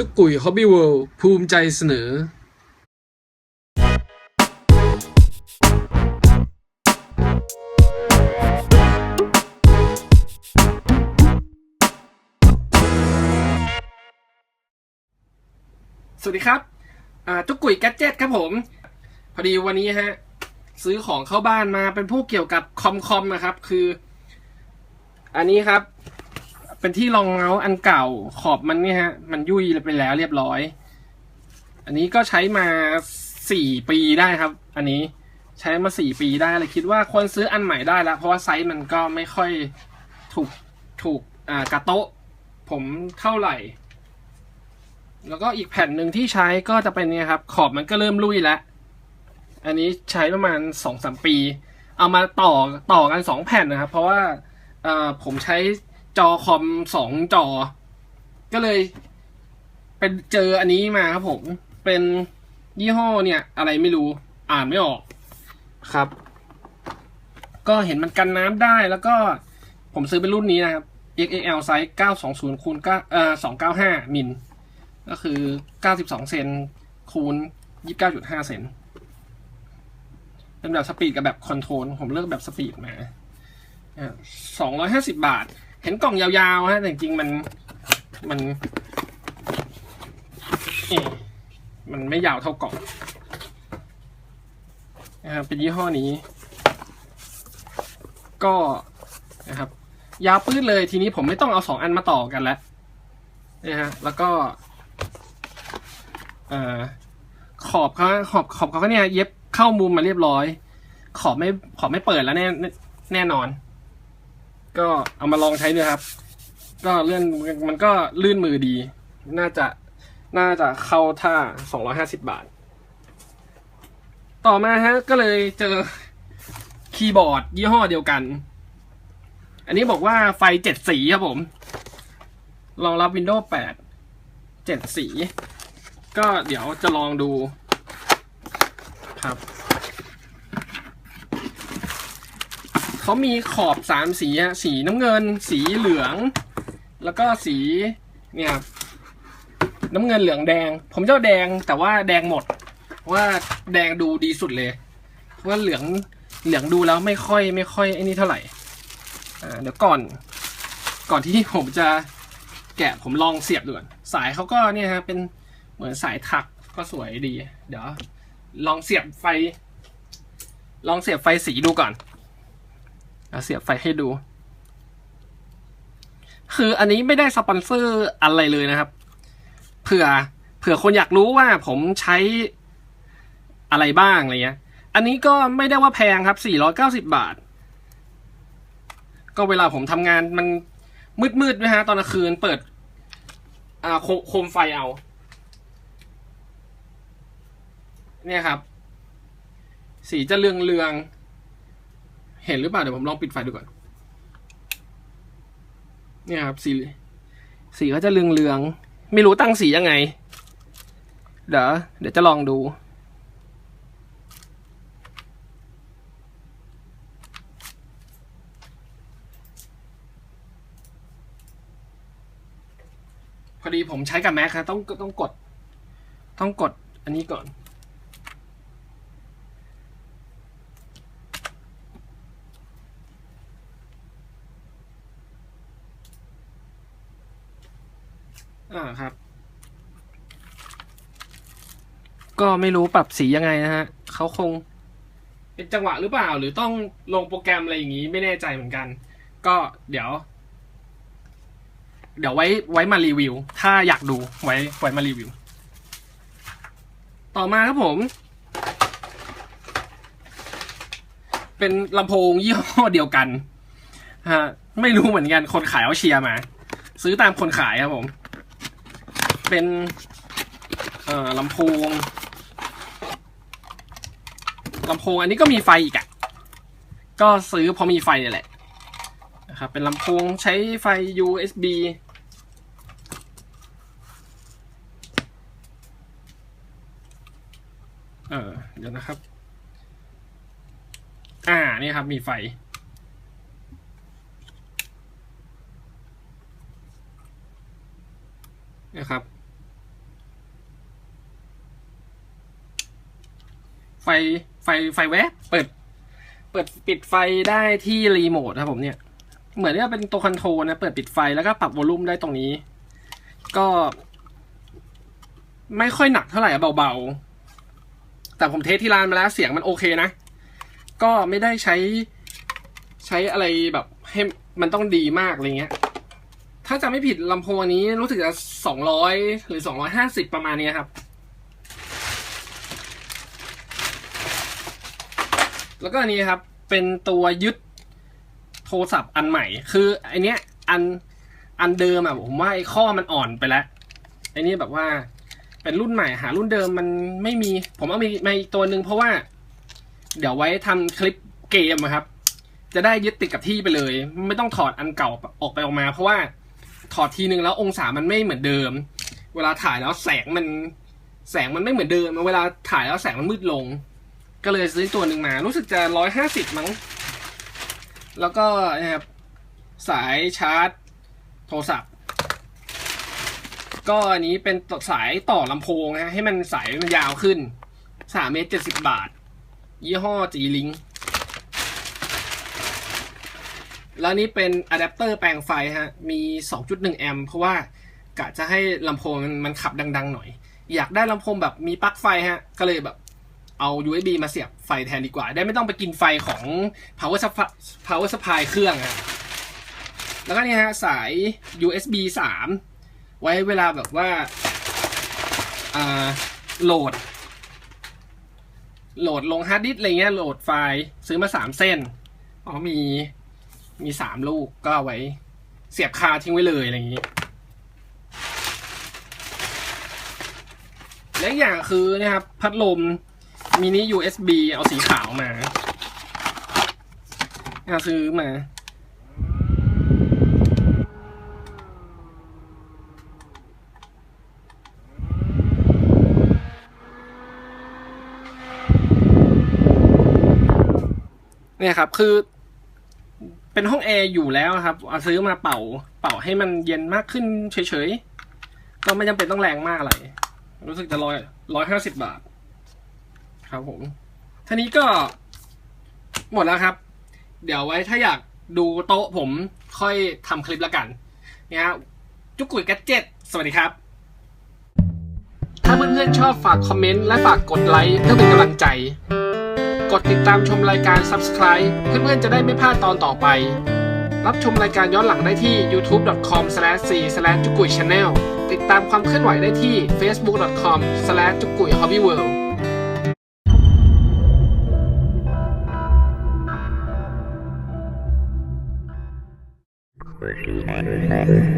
จุกกุยฮอบบี้เวิลด์ภูมิใจเสนอ สวัสดีครับจุกกุยแกดเจ็ตครับผม พอดีวันนี้ฮะ ซื้อของเข้าบ้านมาเป็นพวกเกี่ยวกับคอมคอมนะครับ คือ อันนี้ครับ เป็นที่รองเมาส์อันเก่าขอบมันเนี่ยฮะ มันยุ่ยไปแล้วเรียบร้อย อันนี้ก็ใช้มาสี่ปีได้ครับ อันนี้ใช้มาสี่ปีได้เลยคิดว่าควรซื้ออันใหม่ได้แล้ว เพราะว่าไซส์มันก็ไม่ค่อยถูกถูกอ่ากระโต๊ะผมเท่าไหร่ แล้วก็อีกแผ่นหนึ่งที่ใช้ก็จะเป็นเนี่ยครับ ขอบมันก็เริ่มลุยแล้ว อันนี้ใช้ประมาณสองสามปี เอามาต่อต่อกันสองแผ่นนะครับ เพราะว่าผมใช้ จอคอมสองจอ ก็เลยเป็นเจออันนี้มาครับผม เป็นยี่ห้อเนี่ย อะไรไม่รู้อ่านไม่ออกครับ ก็เห็นมันกันน้ำได้แล้วก็ผมซื้อเป็นรุ่นนี้นะครับ XXL ไซส์920คูณ9เอ่อ295มิลก็คือ 92 เซนคูณ 29.5 เซนเป็นแบบสปีดกับแบบคอนโทรลผมเลือกแบบสปีดมาสองร้อยห้าสิบบาทเห็นกล่องยาวๆฮะแต่จริงๆมันมันมันไม่ยาวเท่ากล่องนะครับเป็นยี่ห้อนี้ ก็นะครับ ยาวปื้ดเลยทีนี้ผมไม่ต้องเอาสองอันมาต่อกันแล้วนะฮะแล้วก็เอ่อขอบเขาขอบขอบเขาเนี่ยเย็บเข้ามุมมาเรียบร้อย ขอบไม่ขอบไม่เปิดแล้วแน่แน่นอน ก็เอามาลองใช้ด้วยครับ ก็เลื่อนมันก็ลื่นมือดี น่าจะน่าจะเข้าท่าสองร้อยห้าสิบบาท ต่อมาฮะ ก็เลยเจอคีย์บอร์ดยี่ห้อเดียวกัน อันนี้บอกว่าไฟเจ็ดสีครับผม รองรับ Windows 8เจ็ดสี ก็เดี๋ยวจะลองดูครับ เขามีขอบสามสีอะสีน้ำเงิน สีเหลือง แล้วก็สีเนี่ยน้ำเงินเหลืองแดง ผมเจ้าแดงแต่ว่าแดงหมด ว่าแดงดูดีสุดเลย เพราะว่าเหลืองเหลืองดูแล้วไม่ค่อยไม่ค่อยไอ้นี่เท่าไหร่อ่าเดี๋ยวก่อน ก่อนที่ผมจะแกะผมลองเสียบดูก่อนสายเขาก็เนี่ยฮะเป็นเหมือนสายถักก็สวยดี เดี๋ยว ลองเสียบไฟ ลองเสียบไฟสีดูก่อน เอาเสียบไฟให้ดู คืออันนี้ไม่ได้สปอนเซอร์อะไรเลยนะครับ เผื่อ เผื่อคนอยากรู้ว่าผมใช้อะไรบ้างอะไรเงี้ย อันนี้ก็ไม่ได้ว่าแพงครับ 490 บาท ก็เวลาผมทำงานมันมืดๆนะฮะ ตอนกลางคืนเปิดโคคมไฟเอา เนี่ยครับ สีจะเรืองเรือง เห็นหรือเปล่าเดี๋ยวผมลองปิดไฟดูก่อน เนี่ยครับ สีสีก็จะเรืองเรืองๆไม่รู้ตั้งสียังไง เดี๋ยวเดี๋ยวจะลองดู พอดีผมใช้กับแม็กครับต้องต้องกด ต้องกดอันนี้ก่อน อ่าครับ ก็ไม่รู้ปรับสียังไงนะฮะเขาคง เป็นจังหวะหรือเปล่า หรือต้องลงโปรแกรมอะไรอย่างนี้ไม่แน่ใจเหมือนกัน ก็เดี๋ยว เดี๋ยวไว้ไว้มารีวิว ถ้าอยากดูไว้ไว้มารีวิว ต่อมาครับผม เป็นลำโพงยี่ห้อเดียวกันฮะไม่รู้เหมือนกันคนขายเอาเชียร์มา ซื้อตามคนขายครับผม เป็นลำโพงลำโพงอันนี้ก็มีไฟอีกอะก็ซื้อพราะมีไฟนี่แหละนะครับเป็นลำโพงใช้ไฟ USB เออเดี๋ยวนะครับ อ่า นี่ครับ มีไฟ นะครับ ไฟไฟไฟแวบเปิด เปิดปิดไฟได้ที่รีโมทครับผมเนี่ย เหมือนจะเป็นตัวคอนโทรลนะ เปิดปิดไฟแล้วก็ปรับวอลลุ่มได้ตรงนี้ ก็ ไม่ค่อยหนักเท่าไหร่เบาๆ แต่ผมเทสที่ร้านมาแล้วเสียงมันโอเคนะ ก็ไม่ได้ใช้ใช้อะไรแบบให้มันต้องดีมากอะไรเงี้ย ถ้าจะไม่ผิดลำโพงอันนี้รู้สึกจะสองร้อยหรือสองร้อยห้าสิบประมาณนี้ครับ แล้วก็อันนี้ครับเป็นตัวยึดโทรศัพท์อันใหม่ คือไอเนี้ยอันอันเดิมอะผมว่าไอข้อมันอ่อนไปแล้วไอนี้แบบว่าเป็นรุ่นใหม่หารุ่นเดิมมันไม่มี ผมเอามีมาอีกตัวหนึ่งเพราะว่า เดี๋ยวไว้ทำคลิปเกมครับ จะได้ยึดติดกับที่ไปเลย ไม่ต้องถอดอันเก่าออกไปออกมา เพราะว่าถอดทีนึงแล้วองศามันไม่เหมือนเดิม เวลาถ่ายแล้วแสงมันแสงมันไม่เหมือนเดิมเวลาถ่ายแล้วแสงมันมืดลง ก็เลยซื้อตัวหนึ่งมา รู้สึกจะร้อยห้าสิบมั้ง แล้วก็นะครับสายชาร์จโทรศัพท์ ก็อันนี้เป็นสายต่อลำโพงนะฮะให้มันสายมันยาวขึ้นสามเมตรเจ็ดสิบบาท ยี่ห้อจีลิงแล้วนี้เป็นอะแดปเตอร์แปลงไฟฮะ มี 2.1 แอมป์เพราะว่ากะจะให้ลำโพงมันมันขับดัง ๆ หน่อย อยากได้ลำโพงแบบมีปลั๊กไฟฮะ ก็เลยแบบ เอา USB มาเสียบไฟแทนดีกว่า ได้ไม่ต้องไปกินไฟของ power supply power supply เครื่องฮะแล้วก็นี่ฮะสาย USB 3 ไว้เวลาแบบว่าาโหลด โหลดลงฮาร์ดดิสก์อะไรเงี้ยโหลดไฟล์ซื้อมาสามเส้น อ๋อมีมีสามลูกก็เอาไว้เสียบคาทิ้งไว้เลยอะไรอย่างนี้ และอย่างคือเนะครับพัดลม มินิ USB เอาสีขาวมาเอาซื้อมา เนี่ยครับ คือ เป็นห้องแอร์อยู่แล้วครับ เอาซื้อมาเป่า เป่าให้มันเย็นมากขึ้นเฉยๆ ก็ไม่จำเป็นต้องแรงมากอะไร รู้สึกจะร้อยร้อยห้าสิบบาท ครับผมท่านี้ก็หมดแล้วครับ เดี๋ยวไว้ถ้าอยากดูโต๊ะผมค่อยทำคลิปแล้วกันนี่ยฮะจุกกุยแกดเจ็ตสวัสดีครับ ถ้าเพื่อนๆชอบฝากคอมเมนต์และฝากกดไลค์เพื่อเป็นกำลังใจ กดติดตามชมรายการ Subscribe เพื่อนๆจะได้ไม่พลาดตอนต่อไป รับชมรายการย้อนหลังได้ที่ youtube.com/c/ จุกุย channel ติดตามความเคลื่อนไหวได้ที่ facebook.com/jukuihobbyworld จุกุ